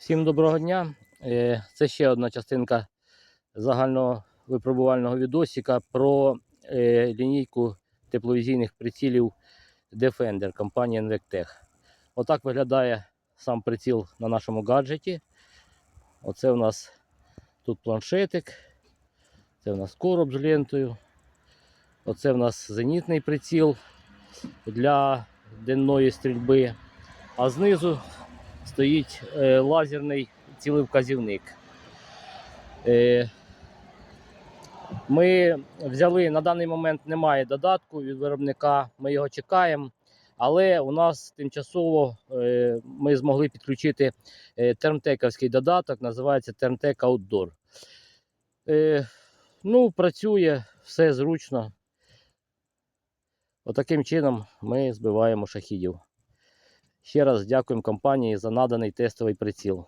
Всім доброго дня. Е, Це ще одна частинка загального випробувального відосика про е, лінійку тепловізійних прицілів Defender компанії Invectech. Отак виглядає сам приціл на нашому гаджеті. Оце у нас тут планшетик, це у нас короб з лентою. Оце у нас зенітний приціл для денної стрільби. А знизу стоїть е, лазерний цілевказівник. Е, ми взяли на даний момент немає додатку від виробника, ми його чекаємо. Але у нас тимчасово е, ми змогли підключити термтековський додаток, називається Termtec Outdoor. Ну, працює все зручно. Отаким чином ми збиваємо шахідів. Ще раз дякуємо компанії за наданий тестовий приціл.